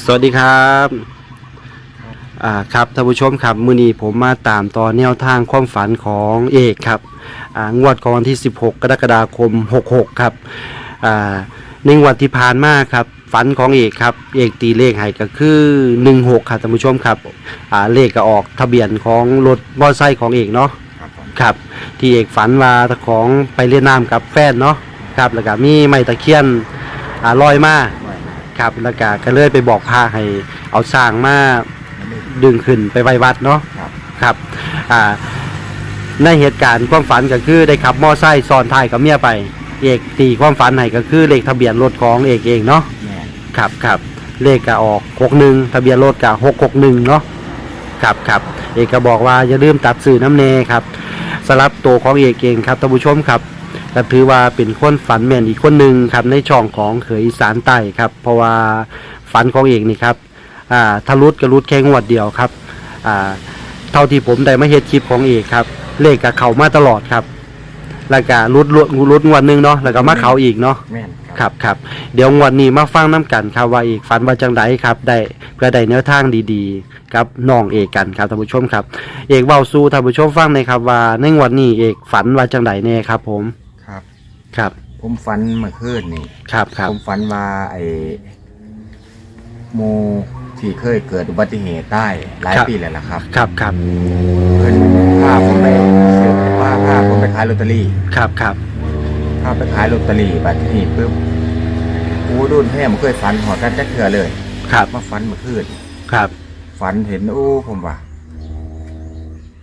สวัสดีครับอ่าครับท่านผู้ชมครับมื้อนี้ผมมาตามต่อแนวทางความฝันของเอกครับอ่างวดของวันที่ 16 กรกฎาคม 66 ครับอ่าในงวดที่ผ่านมาครับฝันของเอกครับเอกตีเลขให้ก็คือ16ครับท่านผู้ชมครับอ่าเลขก็ออกทะเบียนของรถมอเตอร์ไซค์ของเอกเนาะครับผมครับที่เอกฝันว่าเจ้าของไปเล่นน้ำกับแฟนเนาะครับแล้วก็มีไม้ตะเคียนอ่าลอยมาไว้ ครับแล้วก็ก็เลยไปบอกพาให้เอาสร้างมามันไม่ดึงขึ้นไปไว้วัดเนาะครับ ครับอ่าในเหตุการณ์ความฝันก็คือได้ขับมอไซค์ซ้อนท้ายกับเมียไป เอกตีความฝันให้ก็คือเลขทะเบียนรถของเอกเองเนาะแม่นครับครับเลขก็ออก61ทะเบียนรถก็661เนาะครับครับเอกก็บอกว่าอย่าลืมตัดสื่อน้ำเนครับสลับตัวของเอกเองครับท่านผู้ชมครับ ก็ถือว่าเป็นคนฝันแม่นอีกคนหนึ่งครับในช่องของเขยอีสานใต้ครับ เพราะว่าฝันของเอกนี่ครับอ่าทะลุดก็รุดแค่งวดเดียวครับอ่าเท่าที่ผมได้มาเฮ็ดคลิปของเอกครับ เลขกับเขามาตลอดครับแล้วก็รุดรุดรุดงวดหนึงเนาะแล้วก็มาเขาอีกเนาะ แม่นครับครับเดี๋ยวงวดนี้มาฟังน้ำกันครับว่าอีกฝันว่าจังไดครับ ได้เพื่อได้แนวทางดีๆกับน้องเอกกันครับท่านผู้ชมครับ เอกเว้าสู่ท่านผู้ชมฟังหน่อยครับว่าในงวดนี้เอกฝันว่าจังไดแน่ครับผม ครับครับ ผมฝันเมื่อคืนนี่ครับครับผมฝันว่าไอ้หมูที่เคยเกิดอุบัติเหตุใต้หลายปีแล้วล่ะครับครับครับเพิ่นพาผมไปซื้อว่าพาผมไปขายลอตเตอรี่ครับครับพาไปขายลอตเตอรี่บัดนี้ปุ๊บกูดุนแท้ผมเคยฝันหอดกันจักเทื่อเลย ครับมาฝันเมื่อคืนครับ ฝันเห็นโอ้ผมว่า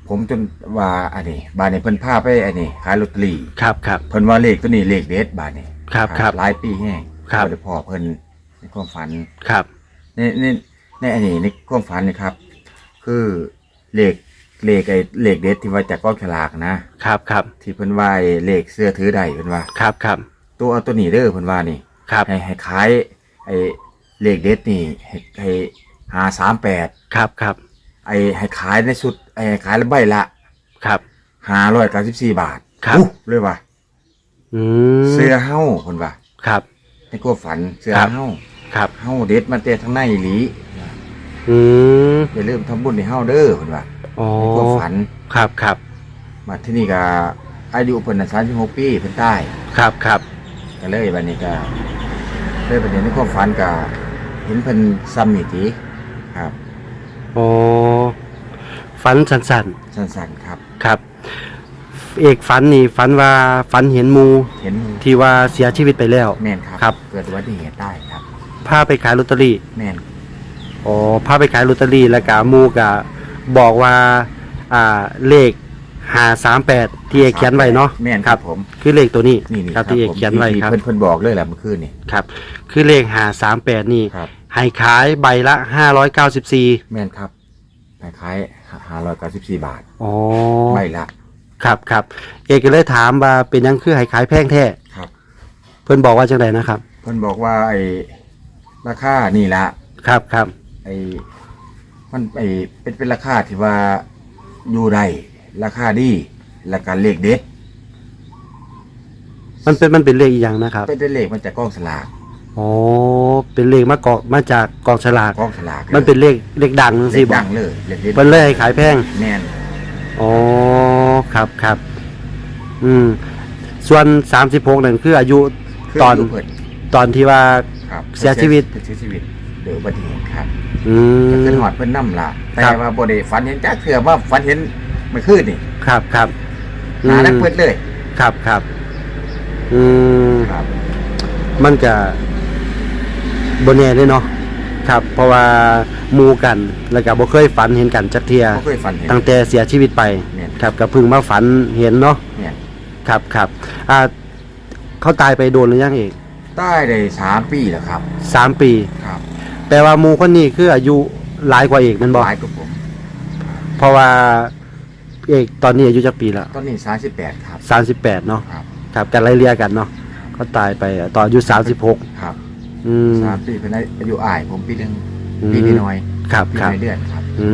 ผมจนว่าอันนี้บานนี้เพิ่นพาไปอันนี้ขายลอตเตอรี่ครับครับ เพิ่นว่าเลขตัวนี้เลขเด็ดบาทนี่ครับครับหลายปีแห้งครับได้พ่อเพิ่นในความฝันครับ ในในในอันนี้ในความฝันนี่ครับ คือเลขเลขไอ้เลขเด็ดที่ว่าจากกองฉลากนะครับครับที่เพิ่นว่าไอ้เลขเสื้อถือได้เพิ่นว่า ครับครับตัวเอาตัวนี้เด้อเพิ่นว่านี่ ครับให้ให้ขายไอ้เลขเด็ดนี่ให้ให้หาสามแปดครับครับ ไอ้ให้ขายในสุดไอ้ให้ขายละใบละครับ ห้าร้อยเก้าสิบสี่บาทครับ อู้เลยว่าอืมเสื้อเฮ้าเพิ่นว่าครับในความฝันเสื้อครับ เฮ้าครับ เฮาเด็ดมาแต่ทางในอีหลีอืมอย่าลืมทำบุญให้เฮาเด้อเพิ่นว่าอ๋อในความฝันครับครับมาที่นี่ก็อายุเพิ่นน่ะ36ปีเพิ่นตายครับครับก็เลยบัดนี้ก็เลยบัดนี้ในความฝันก็เห็นเพิ่นซ้ำนี่ติครับ อ๋อ ฝันสั้นสั้นๆครับ ๆครับ เอกฝันนี่ฝันว่าฝันเห็นหมูเห็นที่ว่าเสียชีวิตไปแล้ว แม่นครับ ครับ เกิดอุบัติเหตุได้ครับ พาไปขายลอตเตอรี่แม่นอ๋อพาไปขายลอตเตอรี่แล้วก็หมูก็บอกว่าอ่าเลขห้าสามแปดที่เอกเขียนไว้เนาะแม่นคครัรับบผมคือเลขตัวนี้นี่นี่ครับที่เอกผมเขียนไว้ที่ครับเพิ่นเพิ่นบอกเลยแหละเมื่อคืนนี่ครับ คือเลขห้าสามแปดนี่ ครับ ให้ขายใบละห้าร้อยเก้าสิบสี่แม่นครับคล้าย ๆ594บาทอ๋อใบละครับครับเอกก็เลยถามว่าเป็นหยังคือให้ขายแพงแท้ครับ เพิ่นบอกว่าจังไดนะครับ เพิ่นบอกว่าไอ้ราคานี่ละครับครับไอ้มันไอ้เป็นเป็นราคาที่ว่าอยู่ได้ราคาดีและการเลขเด็ดมันเป็นมันเป็นเลขอีกอย่างนะครับเป็นเป็นเลขมาจากกองสลากอ๋อ เป็นเลขมากอกมาจากกองฉลาก กองสลากมันเป็นเลขเลขดังเลสิขบอดักงเลยเลขเด็ดเพิ่นเลยให้ขายแพงแม่นอ๋อ ครับครับ อืม ส่วนสามสิบหกนั่นคืออายุคือตอนยู่เพิ่นตอนที่ว่า ครับเสียชีวิต เสียชีวิตเดืออุบัติเหตุครับอืก็ขึ้นม หอดเพิ่นนํล่ะแต่ครับ ว่าบ่ได้ฝันเห็นจักเทื่อว่าฝันเห็นเมื่อคืนนี่ครับครับหนานักเปิดเลยครับครับ อืม ครับ มันก็ บนแน่เลยเนาะครับ เพราะว่าหมูกันแล้วก็บ่เคยฝันเห็นกันจักเทียบ่เคยฝันเห็นตั้งแต่เสียชีวิตไปเนี่ยครับก็เพิ่งมาฝันเห็นเนาะเนี่ยครับครับอ่าเขาตายไปโดนหรือยังเอกใต้ได้สามปีแล้วครับ สามปี ครับแปลว่าหมูคนนี้คืออายุหลายกว่าเอกแมันบอกหลายกว่าผม เพราะว่าเอกตอนนี้อายุจักปีแล้วตอนนี้38ครับสามสิบแปดเนาะครับ ครับกันไล่เลี่ยกันเนาะเขาตายไปตอนอายุสามสิบหกครับ อืมสามปีเป็นอายุอายผมปีหนึ่งอืมปีนิดหน่อยครับปีครับน้อยเดือนครับอื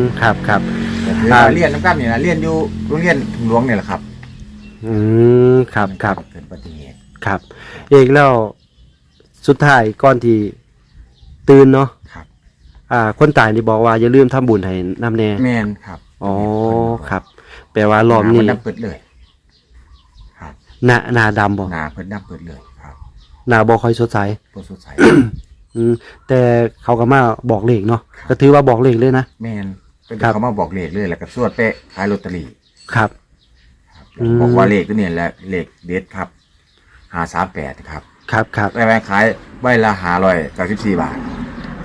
มครับครับ แต่คืออ่า เรียนน้ำกันนี่นะเรียนอยู่โรงเรียนถุงหลวงเนี่ยแหละครับอืมครับครับเกิดอุบัติเหตุครับ เอกแล้วสุดท้ายก่อนที่ตื่นเนาะครับ อ่า คนตายนี่บอกว่าอย่าลืมทำบุญให้น้ำแน่แม่นครับอ๋อครับ แปลว่ารอบนี้หาเพิ่นดำเปิดเลย ครับหน้าหน้าดำบ่หนาเพิ่นดำเปิดเลยครับ หน้าบ่ค่อยสดใสบ่สดใส อืมแต่เขาก็มาบอกเลขเนาะก็ถือว่าบอกเลขเลยนะ แม่นเป็นครับเขามาบอกเลขเลยแล้วก็สวดเป๊ะขายลอตเตอรี่ครับครับอืม บอกว่าเลขตัวนี้แหละเลขเด็ดครับ538ครับครับครับได้ไปขายใบละ594บาท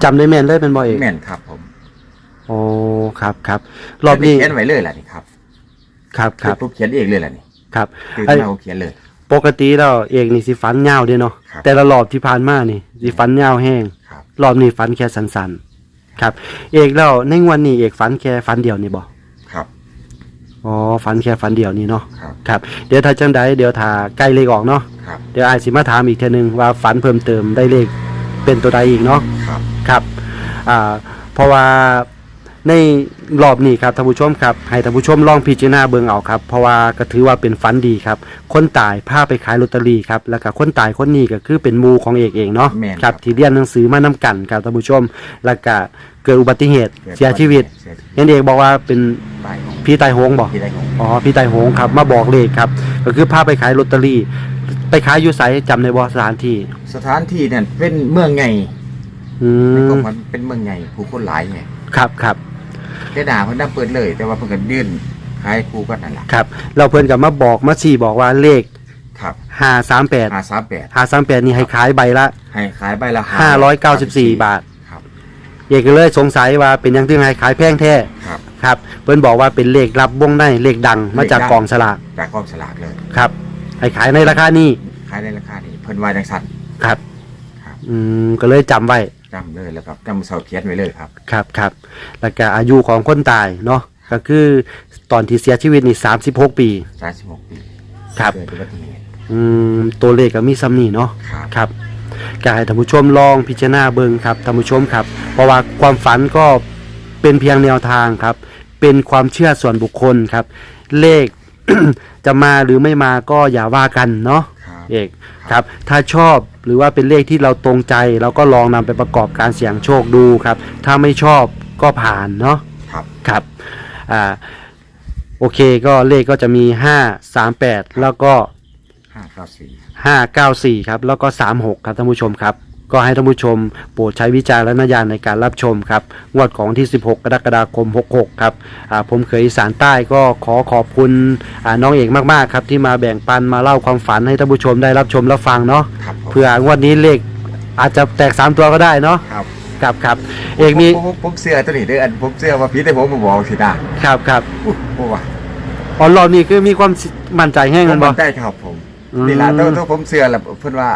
จำได้แม่นเลยเป็นบ่เอกแม่นครับผมโอ้ครับครับรอบนี้เขียนไว้เลยล่ะนี่ครับครับครับปุ๊บเขียนเองเลยล่ะนี่ครับ ตื่นไอ้ มาเขาเขียนเลย ปกติแล้วเอกนี่สิฟันยาวเด้เนาะครับแต่ละรอบที่ผ่านมานี่สิฟันยาวแห้งครับ รอบนี้ฟันแค่สั้นๆครับ เอกแล้วในงวันนี้เอกฟันแค่ฟันเดียวนี่บ่ครับ อ๋อฟันแค่ฟันเดียวนี่เนาะครับ ครับ เดี๋ยวถ้าจังใดเดี๋ยวถ้าใกล้เลขออกเนาะครับ เดี๋ยวอายสิมาถามอีกเทื่อนึงว่าฝันเพิ่มเติมได้เลขเป็นตัวใดอีกเนาะ ครับ ครับ อ่า เพราะว่า ในรอบนี้ครับท่านผู้ชมครับให้ท่านผู้ชมลองพิจารณาเบิ่งเอาครับ เพราะว่าก็ถือว่าเป็นฝันดีครับ คนตายพาไปขายลอตเตอรี่ครับแล้วก็คนตายคนนี้ก็คือเป็นหมูของเอกเองเนาะแม่นคครัรับ บที่เรียนหนังสือมานํกันครับท่านผู้ชมแล้วก็เกิดอุบัติเหตุเสียชีวิตเสียชีวิตเห็นเอกบอกว่าเป็นใบของพี่ตายโหงบอก ที่ได้ของอ๋อพี่ไต่หงครับมาบอกเลขครับ ก็คือพาไปขายลอตเตอรี่ ไปขายอยู่ไสจำในบอสถานที่สถานที่เนี่ยเป็นเมืองไงอืในกรมมมันเป็นเมืองไงผู้คนหลายไงครับครับ แต่ด่าเพิ่นนำเปิดเลย แต่ว่าเพิ่นก็ยื่นขายคู่กันนั่นล่ะครับเราเพื่อนกับมาบอกมาชี้บอกว่าเลขครับห้าสามแปด538ห้าสามแปดนี่ให้ขายใบละ ให้ขายใบละห้าร้อยเก้าสิบสี่บาทครับเอกก็เลยสงสัยว่าเป็นหยังถึงให้ขายแพงแท้ครับ ครับ เพื่อนบอกว่าเป็นเลขรับวงในเลขดังมาจากเลขดัง กองสลากจากกองสลากเลย ครับให้ขายในราคานี้ขายในราคานี้เพิ่นว่าจังซั่น ครับ ครับ อืมก็เลยจำไว้ จำเลยแล้วครับจำเสาเขียนไว้เลยครับ ครับครับแล้วก็อายุของคนตายเนาะก็คือตอนที่เสียชีวิตนี่36ปี 36 ปีครับ เกิดอุบัติเหตุอืมตัวเลขก็มีซ้ำนี่เนาะ ครับ ครับก็ให้ท่านผู้ชมลองพิจารณาเบิ่งครับท่านผู้ชมครับ เพราะว่าความฝันก็เป็นเพียงแนวทางครับ เป็นความเชื่อส่วนบุคคลครับ เลข จะมาหรือไม่มาก็อย่าว่ากันเนาะครับ เอกครับ ถ้าชอบ หรือว่าเป็นเลขที่เราตรงใจเราก็ลองนำไปประกอบการเสี่ยงโชคดูครับ ถ้าไม่ชอบก็ผ่านเนาะครับครับอ่าโอเคก็เลขก็จะมี5 3 8แล้วก็594 5 9 4ครับแล้วก็3 6ครับท่านผู้ชมครับ ก็ให้ท่านผู้ชมโปรดใช้วิจารณญาณในการรับชมครับงวดของที่ 16 กรกฎาคม 66 ครับอ่าผมเคยอีสารใต้ก็ขอขอบคุณอ่าน้องเอกมากๆครับที่มาแบ่งปันมาเล่าความฝันให้ท่านผู้ชมได้รับชมรับฟังเนาะครับผมเพื่องวดนี้เลขอาจจะแตก 3 ตัวก็ได้เนาะครับครับครับเอกมีผมผมผมเสื้อตัวนี้เด้ออันผมเสื้อว่าพี่แต่ผมมาบอกสินะครับครับอุ๊ยผมว่าอ๋อรอบนี้คือมีความมั่นใจแห้งผกัมนบ่มั่นใจครับผมอืมนี่ล่ะตัวตัวผมเสื้อแล้วเพิ่นว่า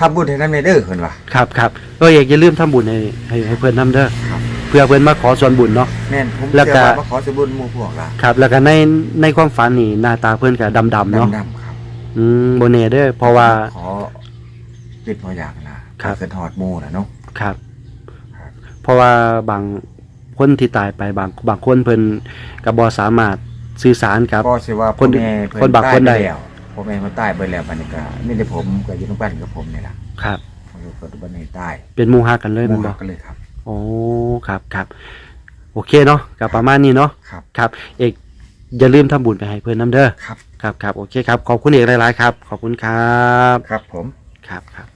ทำบุญให้นำเด้อเพิ่นว่า ครับครับก็อยากจะลืมทำบุญให้ให้ให้เพื่อนนํเด้อครับ เพื่อเพื่อนมาขอส่วนบุญเนาะ แม่นผมแล้วเสื้ก็อว่ามาขอสบุญหมู่พวกล่ะครับ แล้วก็ในในความฝันนี่หน้าตาเพื่อนก็ดำๆเนาะดำๆครับ อืมโบเน่เด้อเพราะว่า ขอปิดพออย่างนะครับ เกิดฮอดหมู่น่ะเนาะ ครับ ครับ เพราะว่าบางคนที่ตายไปบางบางคนเพิ่นก็บ่สามารถสื่อสารกับ ก็สิว่าคนพ่อแม่เพิ่คนบางคนใดตายไปแล้ว พ่อแม่เพิ่นตายไปแล้วบัดนี้ก็มีแต่ผมก็อยู่นำกันกับผมนี่ล่ะครับผมก็เกิดอุบัติเหตุตายเป็นหมู่ฮักกันเลยหแมัมู่นบ่ ฮักกันเลยครับ โอ้ครับครับโอเคเนาะก็ประมาณนี้เนาะครับ ครับ เอกอย่าลืมทำบุญไปให้เพื่อนนํเด้อครับ ครับครับโอเคครับ ขอบคุณเอกหลาย ๆ ครับ ขอบคุณครับ ครับผม ครับครับ